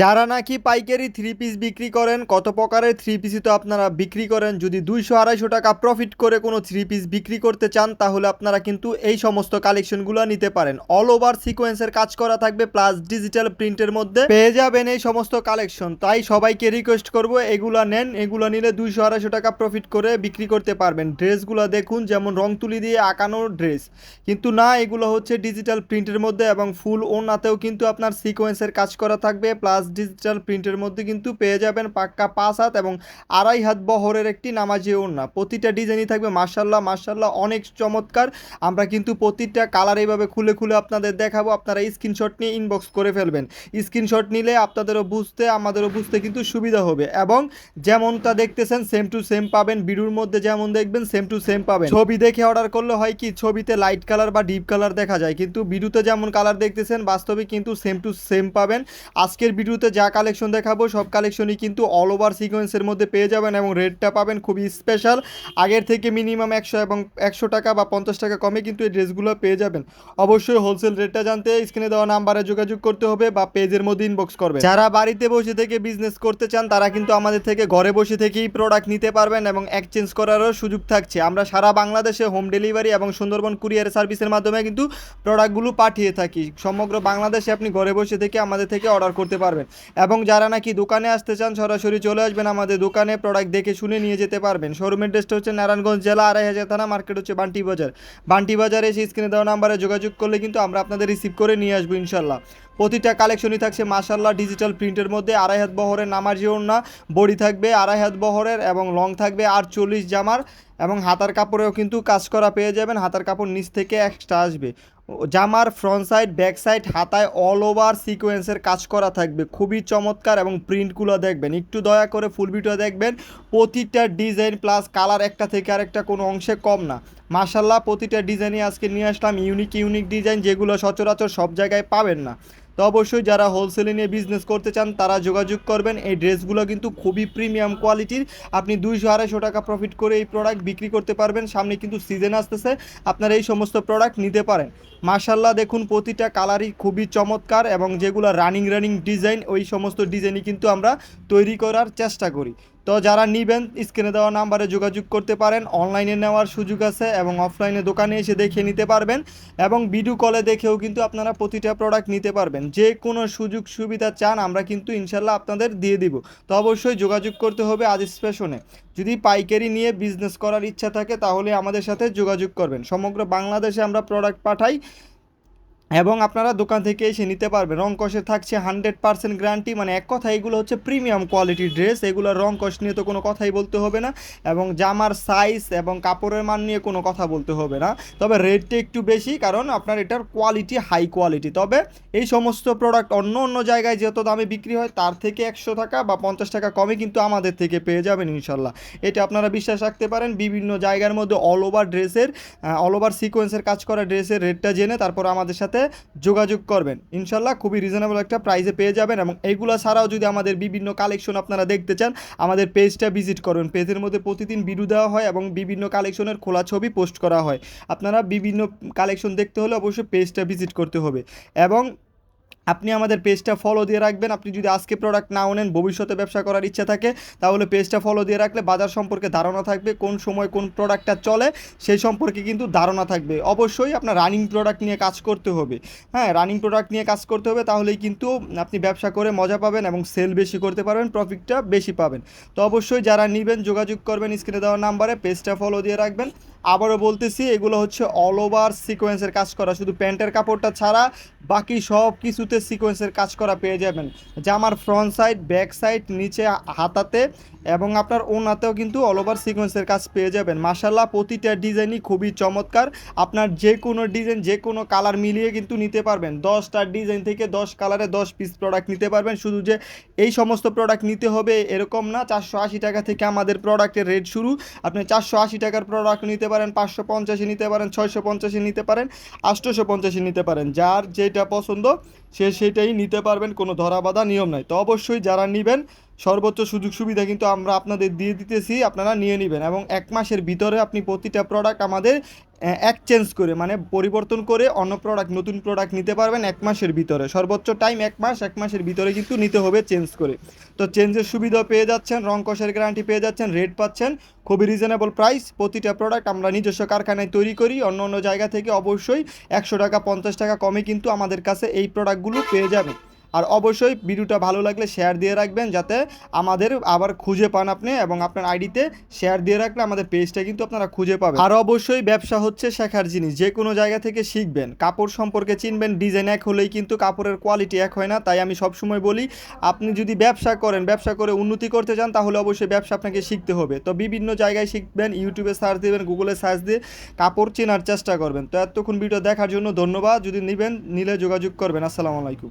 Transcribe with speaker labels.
Speaker 1: যারা নাকি পাইকারি থ্রি পিস বিক্রি করেন, কত প্রকারের থ্রি পিসই তো আপনারা বিক্রি করেন? যদি দুইশো, আড়াইশো টাকা প্রফিট করে কোনো থ্রি পিস বিক্রি করতে চান, তাহলে আপনারা কিন্তু এই সমস্ত কালেকশনগুলো নিতে পারেন। অল ওভার সিকোয়েন্সের কাজ করা থাকবে প্লাস ডিজিটাল প্রিন্টের মধ্যে। পেয়ে যাবেন এই সমস্ত কালেকশন তাই সবাইকে রিকোয়েস্ট করব, এগুলা নেন, এগুলো নিলে দুইশো, আড়াইশো টাকা প্রফিট করে বিক্রি করতে পারবেন। ড্রেসগুলো দেখুন, যেমন রং তুলি দিয়ে আঁকানো ড্রেস কিন্তু না, এগুলো হচ্ছে ডিজিটাল প্রিন্টের মধ্যে এবং ফুল ওনাতেও কিন্তু আপনার সিকোয়েন্সের কাজ করা থাকবে প্লাস ডিজিটাল প্রিন্টের মধ্যে কিন্তু পেয়ে যাবেন পাক্কা পাঁচ হাত এবং আড়াই হাত বহরের একটি নামাজি ওড়না। প্রতিটা ডিজাইনই থাকবে মার্শাল্লাহ মার্শাল্লাহ অনেক চমৎকার। আমরা কিন্তু প্রতিটা কালার এইভাবে খুলে খুলে আপনাদের দেখাবো, আপনারা স্ক্রিনশট নিয়ে ইনবক্স করে ফেলবেন। স্ক্রিনশট নিলে আপনাদেরও বুঝতে, আমাদেরও বুঝতে কিন্তু সুবিধা হবে এবং যেমনটা দেখতেছেন সেম টু সেম পাবেন। বিডুর মধ্যে যেমন দেখবেন সেম টু সেম পাবেন। ছবি দেখে অর্ডার করলে হয় কি, ছবিতে লাইট কালার বা ডিপ কালার দেখা যায়। কিন্তু বিডুতে যেমন কালার দেখতেছেন, বাস্তবে কিন্তু সেম টু সেম পাবেন। আজকের ভিডিওতে যা কালেকশন দেখাবো, সব কালেকশনই কিন্তু অল ওভার সিকোয়েন্সের মধ্যে পেয়ে যাবেন এবং রেটটা পাবেন খুবই স্পেশাল আগের থেকে মিনিমাম একশো এবং একশো টাকা বা পঞ্চাশ টাকা কমে কিন্তু এই ড্রেসগুলো পেয়ে যাবেন। অবশ্যই হোলসেল রেটটা জানতে স্ক্রিনে দেওয়া নাম্বারে যোগাযোগ করতে হবে বা পেজের মধ্যে ইনবক্স করবে। যারা বাড়িতে বসে থেকে বিজনেস করতে চান, তারা কিন্তু আমাদের থেকে ঘরে বসে থেকেই প্রোডাক্ট নিতে পারবেন এবং এক্সচেঞ্জ করারও সুযোগ থাকছে। আমরা সারা বাংলাদেশে হোম ডেলিভারি এবং সুন্দরবন কুরিয়ার সার্ভিসের মাধ্যমে কিন্তু প্রোডাক্টগুলো পাঠিয়ে থাকি। সমগ্র বাংলাদেশে আপনি ঘরে বসে থেকে আমাদের থেকে অর্ডার করতে পারবেন। এবং যারা নাকি দোকানে আসতে চান, সরাসরি চলে আসবেন আমাদের দোকানে। প্রোডাক্ট দেখে শুনে নিয়ে যেতে পারবেন। শোরুমের ড্রেসটা হচ্ছে নারায়ণগঞ্জ জেলা, আড়াই হাজার থানা, মার্কেট হচ্ছে বান্টি বাজার। বান্টি বাজারে এসে স্ক্রিনে দেওয়া নাম্বারে যোগাযোগ করলে কিন্তু আমরা আপনাদের রিসিভ করে নিয়ে আসব ইনশাল্লাহ প্রতিটা কালেকশনই থাকছে মাসাল্লাহ ডিজিটাল প্রিন্টের মধ্যে। আড়াই হাত বহরের নামার না বডি থাকবে আড়াই হাত বহরের এবং লং থাকবে আর চল্লিশ জামার। এবং হাতার কাপড়েও কিন্তু কাজ করা পেয়ে যাবেন। হাতার কাপড় নিচ থেকে এক্সট্রা আসবে। জামার ফ্রন্ট সাইড ব্যাক সাইড হাতায় অল ওভার সিকোয়েন্সের কাজ করা থাকবে। খুবই চমৎকার এবং প্রিন্টগুলো দেখবেন। একটু দয়া করে ফুল দেখবেন। প্রতিটা ডিজাইন প্লাস কালার একটা থেকে আরেকটা কোনো অংশে কম না। মাসাল্লাহ প্রতিটা ডিজাইনই আজকে নিয়ে আসলাম। ইউনিক ইউনিক ডিজাইন যেগুলো সচরাচর সব জায়গায় পাবেন না। তো অবশ্যই যারা হোলসেলে নিয়ে বিজনেস করতে চান, তারা যোগাযোগ করবেন। এই ড্রেসগুলো কিন্তু খুবই প্রিমিয়াম কোয়ালিটির আপনি দুইশো আড়াইশো টাকা প্রফিট করে এই প্রোডাক্ট বিক্রি করতে পারবেন। সামনে কিন্তু সিজন আসতেছে। আপনারা এই সমস্ত প্রোডাক্ট নিতে পারেন। মার্শাল্লাহ দেখুন প্রতিটা কালারই খুবই চমৎকার এবং যেগুলো রানিং রানিং ডিজাইন ওই সমস্ত ডিজাইনই কিন্তু আমরা তৈরি করার চেষ্টা করি। তো যারা নিবেন, স্ক্রিনে দেওয়া নাম্বারে যোগাযোগ করতে পারেন। অনলাইনে নেওয়ার সুযোগ আছে এবং অফলাইনে দোকানে এসে দেখে নিতে পারবেন এবং ভিডিও কলে দেখেও কিন্তু আপনারা প্রতিটা প্রোডাক্ট নিতে পারবেন। যে কোনো সুযোগ সুবিধা চান, আমরা কিন্তু ইনশাল্লাহ আপনাদের দিয়ে দিব। তো অবশ্যই যোগাযোগ করতে হবে আজিজ স্পেশনে যদি পাইকারি নিয়ে বিজনেস করার ইচ্ছা থাকে, তাহলে আমাদের সাথে যোগাযোগ করবেন। সমগ্র বাংলাদেশে আমরা প্রোডাক্ট পাঠাই। এবং আপনারা দোকান থেকে এসে নিতে পারবেন। রং কষে থাকছে হান্ড্রেড পার্সেন্ট গ্যারান্টি। মানে এক কথা এগুলো হচ্ছে প্রিমিয়াম কোয়ালিটির ড্রেস। এগুলোর রং কষ নিয়ে তো কোনো কথাই বলতে হবে না। এবং জামার সাইজ এবং কাপড়ের মান নিয়ে কোনো কথা বলতে হবে না। তবে রেটটা একটু বেশি, কারণ আপনার এটার কোয়ালিটি হাই কোয়ালিটি। তবে এই সমস্ত প্রোডাক্ট অন্য অন্য জায়গায় যত দামে বিক্রি হয়, তার থেকে একশো টাকা বা পঞ্চাশ টাকা কমে কিন্তু আমাদের থেকে পেয়ে যাবেন ইনশাল্লাহ। এটা আপনারা বিশ্বাস রাখতে পারেন। বিভিন্ন জায়গার মধ্যে অল ওভার ড্রেসের অল ওভার সিকোয়েন্সের কাজ করা ড্রেসের রেটটা জেনে তারপর আমাদের সাথে যোগাযোগ করবেন। ইনশাল্লাহ খুবই রিজনেবল একটা প্রাইসে পেয়ে যাবেন এবং এইগুলো ছাড়াও যদি আমাদের বিভিন্ন কালেকশন আপনারা দেখতে চান, আমাদের পেজটা ভিজিট করবেন পেজের মধ্যে প্রতিদিন ভিডিও দেওয়া হয় এবং বিভিন্ন কালেকশনের খোলা ছবি পোস্ট করা হয়। আপনারা বিভিন্ন কালেকশন দেখতে হলে অবশ্যই পেজটা ভিজিট করতে হবে। এবং আপনি আমাদের পেজটা ফলো দিয়ে রাখবেন। আপনি যদি আজকে প্রোডাক্ট না নেন, ভবিষ্যতে ব্যবসা করার ইচ্ছা থাকে, তাহলে পেজটা ফলো দিয়ে রাখলে বাজার সম্পর্কে ধারণা থাকবে, কোন সময় কোন প্রোডাক্টটা চলে, সেই সম্পর্কে কিন্তু ধারণা থাকবে। অবশ্যই আপনার রানিং প্রোডাক্ট নিয়ে কাজ করতে হবে। হ্যাঁ রানিং প্রোডাক্ট নিয়ে কাজ করতে হবে, তাহলেই কিন্তু আপনি ব্যবসা করে মজা পাবেন এবং সেল বেশি করতে পারবেন প্রফিটটা বেশি পাবেন। তো অবশ্যই যারা নেবেন, যোগাযোগ করবেন স্ক্রিনে দেওয়া নাম্বারে, পেজটা ফলো দিয়ে রাখবেন। আবারও বলতেছি, এগুলো হচ্ছে অল ওভার সিকোয়েন্সের কাজ করা। শুধু প্যান্টের কাপড়টা ছাড়া বাকি সব কিছুতে সিকোয়েন্সের কাজ করা পেয়ে যাবেন। জামার ফ্রন্ট সাইড ব্যাক সাইড নিচে হাতাতে এবং আপনার ওনাতেও কিন্তু অল ওভার সিকোয়েন্সের কাজ পেয়ে যাবেন। মাসাল্লাহ প্রতিটা ডিজাইনই খুবই চমৎকার। আপনার যে কোনো ডিজাইন যে কোনো কালার মিলিয়ে কিন্তু নিতে পারবেন। দশটা ডিজাইন থেকে দশ কালারে দশ পিস প্রোডাক্ট নিতে পারবেন। শুধু যে এই সমস্ত প্রোডাক্ট নিতে হবে এরকম না, চারশো আশি টাকা থেকে আমাদের প্রোডাক্টের রেট শুরু। আপনি চারশো আশি টাকার প্রোডাক্ট নিতে পারেন, পাঁচশো পঞ্চাশে নিতে পারেন, ছয়শো পঞ্চাশে নিতে পারেন, আটশোশো পঞ্চাশে নিতে পারেন। যার যেটা পছন্দ সে সেটাই নিতে পারবেন, কোনো ধরাবাধা নিয়ম নাই। তো অবশ্যই যারা নেবেন সর্বোচ্চ সুযোগ সুবিধা কিন্তু আমরা আপনাদের দিয়ে দিতেছি, আপনারা নিয়ে নেবেন এবং এক মাসের ভিতরে আপনি প্রতিটা প্রোডাক্ট আমাদের এক্সচেঞ্জ করে মানে পরিবর্তন করে অন্য প্রোডাক্ট নতুন প্রোডাক্ট নিতে পারবেন এক মাসের ভিতরে। সর্বোচ্চ টাইম এক মাস, এক মাসের ভিতরে কিন্তু নিতে হবে চেঞ্জ করে। তো চেঞ্জের সুবিধা পেয়ে যাচ্ছেন, রং কষের গ্যারান্টি পেয়ে যাচ্ছেন রেট পাচ্ছেন, খুবই রিজনেবল প্রাইস প্রতিটা প্রোডাক্ট আমরা নিজস্ব কারখানায় তৈরি করি, অন্য অন্য জায়গা থেকে অবশ্যই একশো টাকা, পঞ্চাশ টাকা কমে কিন্তু আমাদের কাছে এই প্রোডাক্টগুলো পেয়ে যাবেন আর অবশ্যই ভিডিওটা ভালো লাগলে শেয়ার দিয়ে রাখবেন যাতে আমাদের আবার খুঁজে পান আপনি এবং আপনার আইডিতে শেয়ার দিয়ে রাখলে আমাদের পেজটা কিন্তু আপনারা খুঁজে পাবেন। আর অবশ্যই ব্যবসা হচ্ছে শেখার জিনিস, যে কোনো জায়গা থেকে শিখবেন। কাপড় সম্পর্কে চিনবেন ডিজাইন এক হলেই কিন্তু কাপড়ের কোয়ালিটি এক হয় না, তাই আমি সবসময় বলি, আপনি যদি ব্যবসা করেন, ব্যবসা করে উন্নতি করতে চান, তাহলে অবশ্যই ব্যবসা আপনাকে শিখতে হবে। তো বিভিন্ন জায়গায় শিখবেন ইউটিউবে সার্চ দেবেন গুগলে সার্চ দিয়ে কাপড় চেনার চেষ্টা করবেন। তো এতক্ষণ ভিডিও দেখার জন্য ধন্যবাদ। যদি নেবেন, নিলে যোগাযোগ করবেন। আসসালামু আলাইকুম।